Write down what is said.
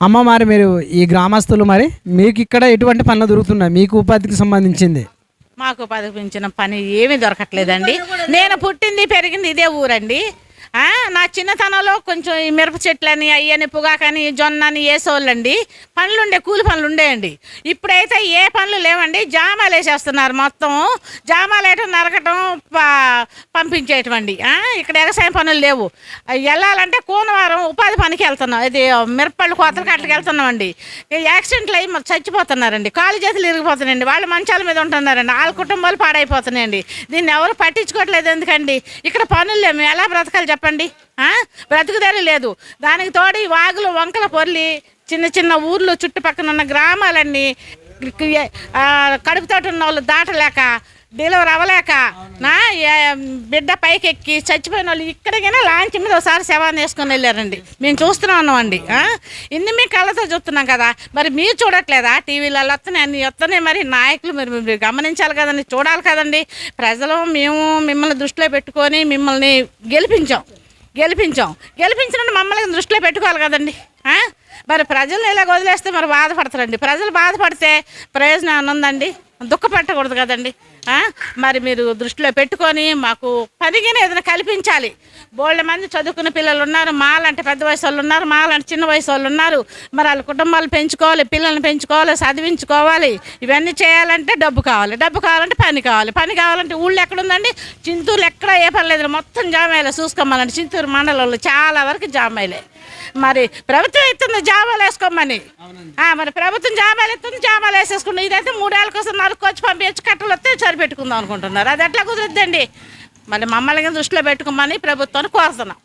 అమ్మ మరి మీరు ఈ గ్రామస్తులు మరి మీకు ఇక్కడ ఎటువంటి పనులు దొరుకుతున్నాయి? మీకు ఉపాధికి సంబంధించింది. మాకు పదిపించిన పని ఏమీ దొరకట్లేదండి. నేను పుట్టింది పెరిగింది ఇదే ఊరండి. ఆ, నా చిన్నతనంలో కొంచెం ఈ మిరప చెట్లని అయ్యని పొగాకని జొన్నని వేసేవాళ్ళండి. పనులు ఉండే కూలి పనులు ఉండేయండి ఇప్పుడైతే ఏ పనులు లేవండి జామాలు వేసేస్తున్నారు మొత్తం. జామాలు వేయటం నరకటం ప- పంపించేయటం అండి ఇక్కడ వ్యవసాయం పనులు లేవు. వెళ్ళాలంటే కోనవారం ఉపాధి పనికి వెళ్తున్నాం. ఇది మిరపళ్ళు కోతలు అట్లకి వెళ్తున్నామండి. యాక్సిడెంట్లు అయ్యి చచ్చిపోతున్నారండి. కాలు చేతులు ఇరిగిపోతున్నాయండి. వాళ్ళు మంచాల మీద ఉంటున్నారండి. వాళ్ళ కుటుంబాలు పాడైపోతున్నాయండి. దీన్ని ఎవరు పట్టించుకోవట్లేదు ఎందుకండి? ఇక్కడ పనులు లేవు. మేము ఎలా బ్రతకాలి చెప్పండి? బ్రతుకుదేరు లేదు. దానికి తోడు ఈ వాగులు వంకల పొర్లి చిన్న చిన్న ఊర్లు చుట్టుపక్కల ఉన్న గ్రామాలన్నీ కడుపుతోటి ఉన్న వాళ్ళు దాటలేక డెలివరీ అవ్వలేక నా బిడ్డ పైకి ఎక్కి చచ్చిపోయిన వాళ్ళు ఇక్కడికైనా లాంచ్ మీద ఒకసారి శవాన్ని వేసుకొని వెళ్ళారండి. మేము చూస్తూనే ఉన్నామండి? ఇన్ని మీ కళ్ళతో చూస్తున్నాం కదా. మరి మీరు చూడట్లేదా? టీవీలలో వస్తున్నాయి అన్ని వస్తున్నాయి మరి నాయకులు మరి మీరు గమనించాలి కదండి చూడాలి కదండి. ప్రజలు మేము మిమ్మల్ని దృష్టిలో పెట్టుకొని మిమ్మల్ని గెలిపించాం. గెలిపించాం. గెలిపించినట్టు మమ్మల్ని దృష్టిలో పెట్టుకోవాలి కదండి. మరి ప్రజల్ని ఇలా వదిలేస్తే మరి బాధపడతారండి. ప్రజలు బాధపడితే ప్రయోజనం ఉందండి? దుఃఖపెట్టకూడదు కదండి. మరి మీరు దృష్టిలో పెట్టుకొని మాకు పదిగిన ఏదైనా కల్పించాలి. బోళ్ళ మంది చదువుకున్న పిల్లలు ఉన్నారు మాలంటే పెద్ద వయసు వాళ్ళు ఉన్నారు మాలంటే చిన్న వయసు వాళ్ళు ఉన్నారు. మరి వాళ్ళ కుటుంబాలు పెంచుకోవాలి పిల్లల్ని పెంచుకోవాలి చదివించుకోవాలి. ఇవన్నీ చేయాలంటే డబ్బు కావాలి. డబ్బు కావాలంటే పని కావాలి. పని కావాలంటే ఊళ్ళో ఎక్కడుందండి చింతూరులు ఎక్కడ ఏ పని లేదు మొత్తం జామాయిలే చూసుకోమనండి. చింతూరు మండలంలో చాలా వరకు జామాయిలే మరి ప్రభుత్వం ఇస్తుంది జామాలు వేసుకోమని. ఆ, మరి ప్రభుత్వం జామాలు ఇస్తుంది జామాలు వేసేసుకుంటాం ఇదైతే మూడేళ్ళ కోసం నరుకొచ్చి పంపించి కట్టలు వస్తే సరిపెట్టుకుందాం అనుకుంటున్నారు. అది ఎట్లా కుదురుద్దండి? మరి మమ్మల్ని దృష్టిలో పెట్టుకోమని ప్రభుత్వాన్ని కోరుతున్నాం.